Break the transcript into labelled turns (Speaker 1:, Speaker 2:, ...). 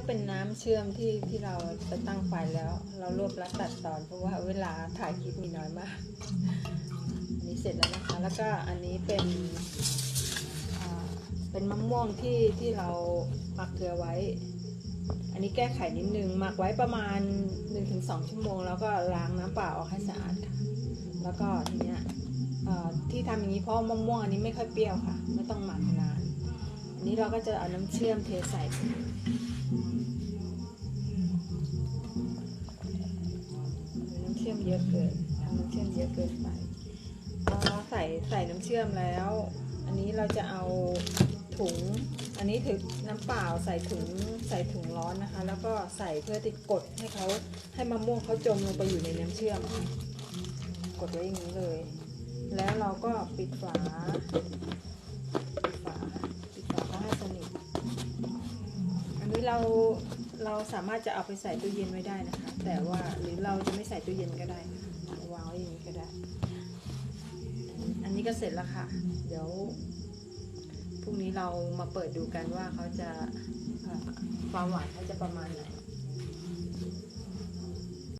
Speaker 1: ก็เป็นน้ำเชื่อมที่ที่เราจะตั้งไฟแล้ว เรารวบรัดตัดตอนเพราะว่าเวลาถ่ายคลิปมีน้อยมาก อันนี้เสร็จแล้วนะคะ แล้วก็อันนี้เป็นเป็นมะม่วงที่ที่เราหมักเกลือไว้ อันนี้แก้ไขนิดนึงหมักไว้ประมาณ 1-2 ชั่วโมง แล้วก็ล้างน้ำเปล่าออกให้สะอาดค่ะ แล้วก็ทีเนี้ยที่ทำอย่างนี้เพราะมะม่วงอันนี้ไม่ค่อยเปรี้ยวค่ะ ไม่ต้องหมักนาน อันนี้เราก็จะเอาน้ำเชื่อมเทใส่ ชื่อมเยอะเกินทำน้ำเชื่อมเยอะเกินไปพอใส่ใส่น้ำเชื่อมแล้ว อันนี้เราจะเอาถุง อันนี้ถือน้ำเปล่าใส่ถุงใส่ถุงร้อนนะคะ แล้วก็ใส่เพื่อที่กดให้เขาให้มะม่วงเขาจมลงไปอยู่ในน้ำเชื่อม กดไว้อย่างนี้เลย แล้วเราก็ปิดฝาปิดฝาปิดฝาให้สนิทอันนี้เราเราสามารถจะเอาไปใส่ตู้เย็นไว้ได้นะคะ แต่ว่าหรือเราจะ ส่ตู้เย็นก็ได้วางไว้อย่างนี้ก็ได้ อันนี้ก็เสร็จแล้วค่ะ เดี๋ยวพรุ่งนี้เรามาเปิดดูกันว่าเขาจะความหวานเขาจะประมาณไหน